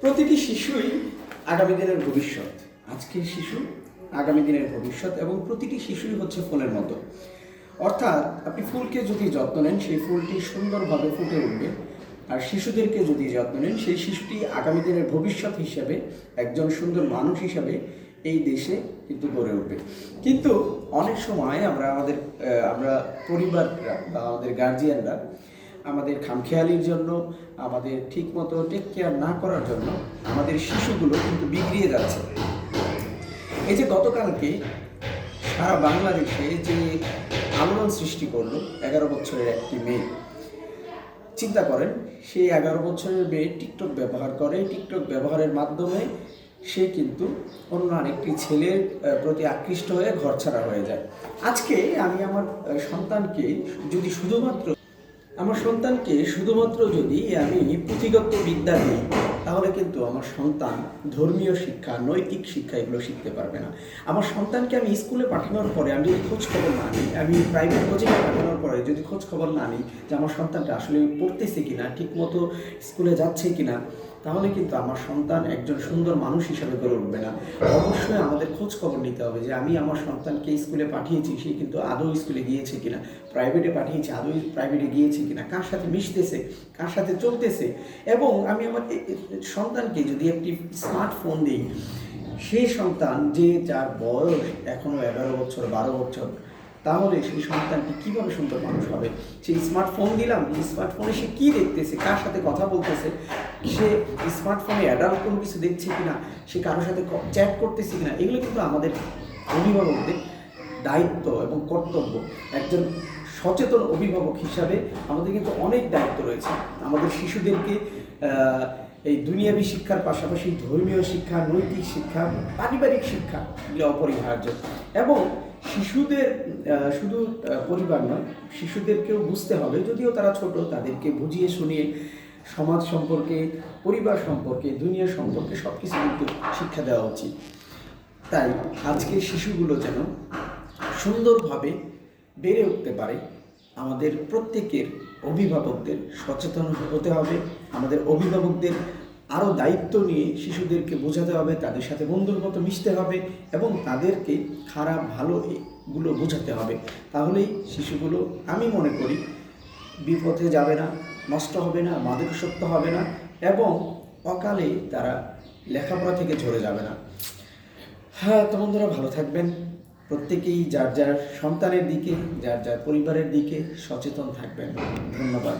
প্রতিটি শিশুই আগামী দিনের ভবিষ্যৎ। আজকের শিশু আগামী দিনের ভবিষ্যৎ এবং প্রতিটি শিশুই হচ্ছে ফুলের মতো। অর্থাৎ আপনি ফুলকে যদি যত্ন নেন, সেই ফুলটি সুন্দরভাবে ফুটে উঠবে। আর শিশুদেরকে যদি যত্ন নেন, সেই শিশুটি আগামী দিনের ভবিষ্যৎ হিসেবে, একজন সুন্দর মানুষ হিসাবে এই দেশে কিন্তু গড়ে উঠবে। কিন্তু অনেক সময় আমরা আমাদের আমরা পরিবাররা বা আমাদের গার্জিয়ানরা আমাদের খামখেয়ালির জন্য, আমাদের ঠিকমতো টেক কেয়ার না করার জন্য আমাদের শিশুগুলো কিন্তু বিগড়িয়ে যাচ্ছে। এই যে গতকালকে সারা বাংলাদেশে যে আলোড়ন সৃষ্টি করল, এগারো বছরের একটি মেয়ে। চিন্তা করেন সেই এগারো বছরের মেয়ে টিকটক ব্যবহার করে টিকটক ব্যবহারের মাধ্যমে সে কিন্তু অন্য আরেকটি ছেলের প্রতি আকৃষ্ট হয়ে ঘরছাড়া হয়ে যায়। আজকে আমি আমার সন্তানকে যদি শুধুমাত্র আমার সন্তানকে শুধুমাত্র যদি আমি পুঁথিগত বিদ্যা দিই তাহলে কিন্তু আমার সন্তান ধর্মীয় শিক্ষা, নৈতিক শিক্ষা এগুলো শিখতে পারবে না। আমার সন্তানকে আমি স্কুলে পাঠানোর পরে আমি যদি খোঁজ খবর না নিই, আমি প্রাইভেট কোচিংয়ে পাঠানোর পরে যদি খোঁজ খবর না নিই যে আমার সন্তানটা আসলে পড়তেছে কিনা, ঠিকমতো স্কুলে যাচ্ছে কিনা, তাহলে কিন্তু আমার সন্তান একজন সুন্দর মানুষ হিসাবে গড়ে উঠবে না। অবশ্যই আমাদের খোঁজ খবর নিতে হবে যে আমি আমার সন্তানকে স্কুলে পাঠিয়েছি, সে কিন্তু আদৌ স্কুলে গিয়েছে কিনা প্রাইভেটে পাঠিয়েছি, আদৌ প্রাইভেটে গিয়েছে কিনা, কার সাথে মিশতেছে, কার সাথে চলতেছে, এবং আমি আমার সন্তানকে যদি একটি স্মার্টফোন দিই, সেই সন্তান যে যার বয়স এখনও এগারো বছর, বারো বছর, তাহলে সেই সন্তানটি কীভাবে সুন্দর মানুষ হবে? সেই স্মার্টফোন দিলাম স্মার্টফোনে সে কী দেখতেছে? কার সাথে কথা বলতেছে? সে স্মার্টফোনে অ্যাডাল্ট কোনো কিছু দেখছে কি না সে কারোর সাথে চ্যাট করতেছে কিনা? এগুলো কিন্তু আমাদের অভিভাবকদের দায়িত্ব এবং কর্তব্য। একজন সচেতন অভিভাবক হিসাবে আমাদের কিন্তু অনেক দায়িত্ব রয়েছে। আমাদের শিশুদেরকে এই দুনিয়াবী শিক্ষার পাশাপাশি ধর্মীয় শিক্ষা, নৈতিক শিক্ষা, পারিবারিক শিক্ষা এগুলো অপরিহার্য। এবং শিশুদের শুধু পরিবার নয়, শিশুদেরকেও বুঝতে হবে, যদিও তারা ছোট, তাদেরকে বুঝিয়ে শুনিয়ে সমাজ সম্পর্কে, পরিবার সম্পর্কে, দুনিয়া সম্পর্কে সব কিছু কিন্তু শিক্ষা দেওয়া উচিত। তাই আজকের শিশুগুলো যেন সুন্দরভাবে বেড়ে উঠতে পারে আমাদের প্রত্যেকের অভিভাবকদের সচেতন হতে হবে, আমাদের অভিভাবকদের আরও দায়িত্ব নিয়ে শিশুদেরকে বোঝাতে হবে, তাদের সাথে বন্ধুর মতো মিশতে হবে এবং তাদেরকে খারাপ, ভালো এগুলো বোঝাতে হবে। তাহলেই শিশুগুলো, আমি মনে করি, বিপথে যাবে না, নষ্ট হবে না মাদকাসক্ত হবে না এবং অকালে তারা লেখাপড়া থেকে ঝরে যাবে না। হ্যাঁ তো বন্ধুরা ভালো থাকবেন। প্রত্যেকেই যার যার সন্তানের দিকে যার যার পরিবারের দিকে সচেতন থাকবেন। ধন্যবাদ।